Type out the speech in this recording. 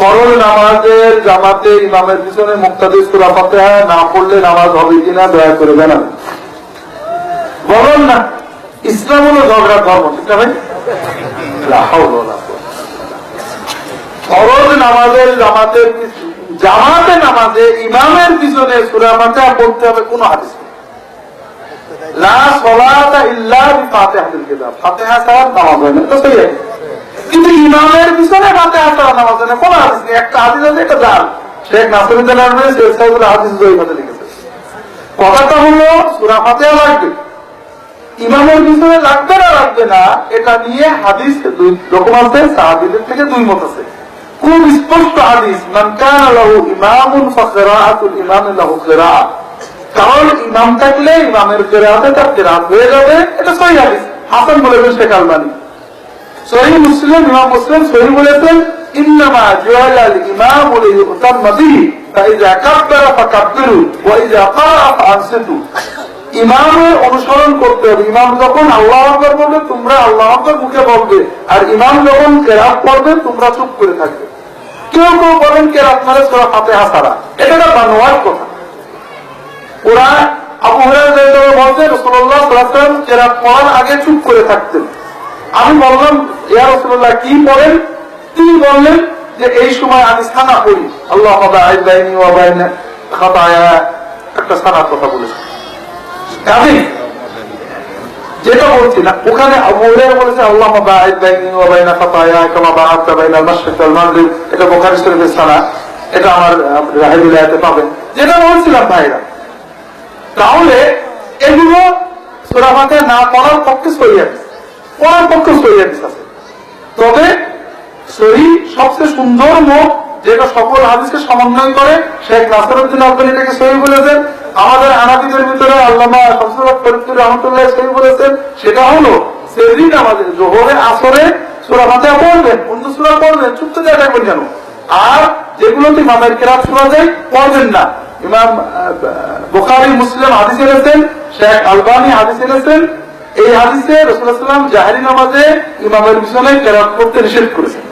ফরজ নামাজের জামাতে ইমামের পিছনে মুক্তাদি সুরা ফাতেহা না পড়লে নামাজ হবে কিনা দয়া করে জানাবেন বলুন না, ইসলাম হলো ঝগড়া ধর্ম, ঠিক না ভাই নামাজের জামাতে নামাজে ইমামের পিছনে হবে কোন হাদিস। লা সলাতা ইল্লা বিফাতিহাতিল কিতাব ফাতিহা ছাড়া নামাজ হয় না, তো আছে। কিন্তু ইমামের পিছনে ফাতিহা ছাড়া নামাজ না কোন হাদিস নেই। একটা হাদিস আছে এটা জাল। শেখ নাসিরুদ্দিন আলমানি শেখ সাহেবুল হাদিস জয়ীফাতে লিখেছে। কথাটা হলো, সুরা ফাতিহা লাগবে। ইমামের পিছনে লাগবে না লাগবে না, এটা নিয়ে হাদিস দুই রকম আছে, সাহাবিদের থেকে দুই মত আছে। খুব স্পষ্ট হাদিস, মান লাহু ইমামুন ফাকিরাআতুল ইমাম লাহু কিরাআ কারণ ইমাম থাকলে ইমামের কিরাআতে তার কিরাআত হয়ে যাবে, এটা সহিহ হাদিস। হাসান বলেছেন শেখ আলবানী। সহিহ মুসলিম, ইমাম মুসলিম সহিহ বলেছেন, ইন্নামা জুআলাল ইমামু ইমামের অনুসরণ করতে হবে। ইমাম যখন আল্লাহ বলবে, তোমরা আল্লাহ মুখে বলবে। আর ইমাম যখন কেরাত পড়বে, তোমরা চুপ করে থাকবে। কেউ কেউ বলেন কেরাত মানে হাসারা এটা একটা বানোয়ার কথা। ওরা আবু হুরায়রা বলছে রসুল্লাহ কেরাত পড়ার আগে চুপ করে থাকতেন। আমি বললাম, ইয়া রসুল্লাহ কি বলেন? তিনি বললেন যে এই সময় আমি সানা পড়ি আল্লাহ একটা কথা কাজে যেটা বলছি না, ওখানে বলেছে, আল্লাহ এটা বুখারী শরীফের সানা। এটা আমার পাবেন। যেটা বলছিলাম ভাইরা, তাহলে এগুলো সূরা ফাতিহা না পড়ার পক্ষে সহি পড়ার পক্ষে সহি হাদিস আছে তবে সহি, সবচেয়ে সুন্দর মুখ যেটা সকল হাদিসকে সমন্বয় করে, শেখ নাসরুদ্দিন আলবানী এটাকে সহি বলেছেন। আমাদের আনাদিদের ভিতরে আল্লামা শামসুল ফরিদুর রহমতুল্লাহ সহি বলেছেন, সেটা হলো সেদিন আমাদের জোহরে, আসরে সুরা ফাতিহা পড়বেন অন্য সুরা পড়বেন, চুপ তো জায়গায় কেন? আর যেগুলোতে ইমামের কেরাত শোনা যায়, পড়বেন না। ইমাম বুখারি, মুসলিম হাদিস এনেছেন, শেখ আলবানী হাদিস এনেছেন এই হাদিসে রসুল্লাহ সাল্লাম জাহারি নামাজে ইমামের পিছনে কেরাত করতে নিষেধ করেছেন।